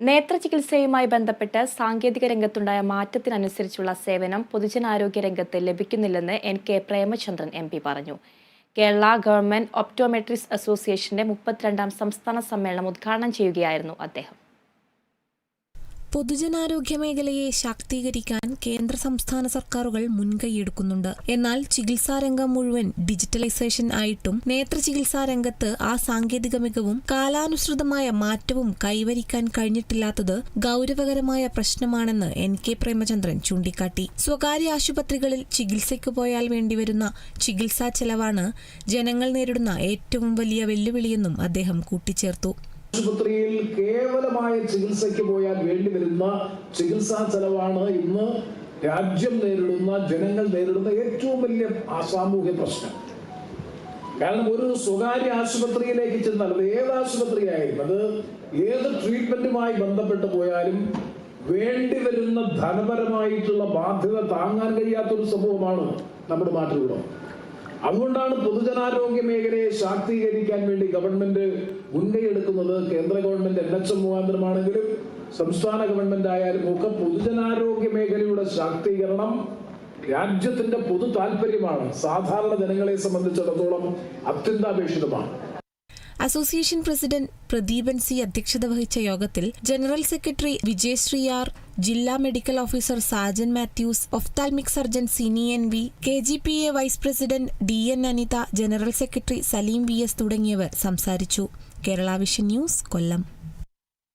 നേത്രചികിത്സയുമായി ബന്ധപ്പെട്ട് സാങ്കേതിക രംഗത്തുണ്ടായ മാറ്റത്തിനനുസരിച്ചുള്ള സേവനം പൊതുജനാരോഗ്യ രംഗത്ത് ലഭിക്കുന്നില്ലെന്ന് N K Premachandran M P പറഞ്ഞു. കേരള ഗവൺമെന്റ് ഒപ്റ്റോമെട്രിക്സ് അസോസിയേഷന്റെ മുപ്പത്തിരണ്ടാം സംസ്ഥാന സമ്മേളനം ഉദ്ഘാടനം ചെയ്യുകയായിരുന്നു അദ്ദേഹം. പൊതുജനാരോഗ്യ മേഖലയെ ശാക്തീകരിക്കാൻ കേന്ദ്ര സംസ്ഥാന സർക്കാരുകൾ മുൻകൈയെടുക്കുന്നുണ്ട്. എന്നാൽ ചികിത്സാരംഗം മുഴുവൻ ഡിജിറ്റലൈസേഷൻ ആയിട്ടും നേത്ര ചികിത്സാ രംഗത്ത് ആ സാങ്കേതിക മികവും കാലാനുസൃതമായ മാറ്റവും കൈവരിക്കാൻ കഴിഞ്ഞിട്ടില്ലാത്തത് ഗൗരവകരമായ പ്രശ്നമാണെന്ന് എൻ കെ പ്രേമചന്ദ്രൻ ചൂണ്ടിക്കാട്ടി. സ്വകാര്യ ആശുപത്രികളിൽ ചികിത്സയ്ക്ക് പോയാൽ വേണ്ടിവരുന്ന ചികിത്സാ ചെലവാണ് ജനങ്ങൾ നേരിടുന്ന ഏറ്റവും വലിയ വെല്ലുവിളിയെന്നും അദ്ദേഹം കൂട്ടിച്ചേർത്തു. ആശുപത്രിയിൽ കേവലമായ ചികിത്സയ്ക്ക് പോയാൽ വേണ്ടി വരുന്ന ചികിത്സാ ചെലവാണ് ഇന്ന് രാജ്യം നേരിടുന്ന ജനങ്ങൾ നേരിടുന്ന ഏറ്റവും വലിയ സാമൂഹ്യ പ്രശ്നം. കാരണം ഒരു സ്വകാര്യ ആശുപത്രിയിലേക്ക് ചെന്നാൽ അത് ഏത് ആശുപത്രിയായാലും അത് ഏത് ട്രീറ്റ്മെന്റുമായി ബന്ധപ്പെട്ട് പോയാലും വേണ്ടി വരുന്ന ധനപരമായിട്ടുള്ള ബാധ്യത താങ്ങാൻ കഴിയാത്ത ഒരു സംഭവമാണ് നമ്മുടെ നാട്ടിലുള്ളത്. അതുകൊണ്ടാണ് പൊതുജനാരോഗ്യ മേഖലയെ ശാക്തീകരിക്കാൻ വേണ്ടി ഗവൺമെന്റ് മുൻകൈയെടുക്കുന്നത്. കേന്ദ്ര ഗവൺമെന്റ് എൻ എച്ച് എം മുഖാന്തരമാണെങ്കിലും സംസ്ഥാന ഗവൺമെന്റ് ആയാലും ഒക്കെ പൊതുജനാരോഗ്യ മേഖലയുടെ ശാക്തീകരണം രാജ്യത്തിന്റെ പൊതു താല്പര്യമാണ്. സാധാരണ ജനങ്ങളെ സംബന്ധിച്ചിടത്തോളം അത്യന്താപേക്ഷിതമാണ്. അസോസിയേഷൻ പ്രസിഡന്റ് പ്രദീപൻ സി അധ്യക്ഷത വഹിച്ച യോഗത്തിൽ ജനറൽ സെക്രട്ടറി വിജയശ്രീ ആർ ജില്ലാ medical officer Sajan Mathews ophthalmic surgeon Sini N V K G P A vice president D N Anitha general secretary Saleem V S തുടങ്ങിയവർ സംസാരിച്ചു. Kerala vision news Kollam.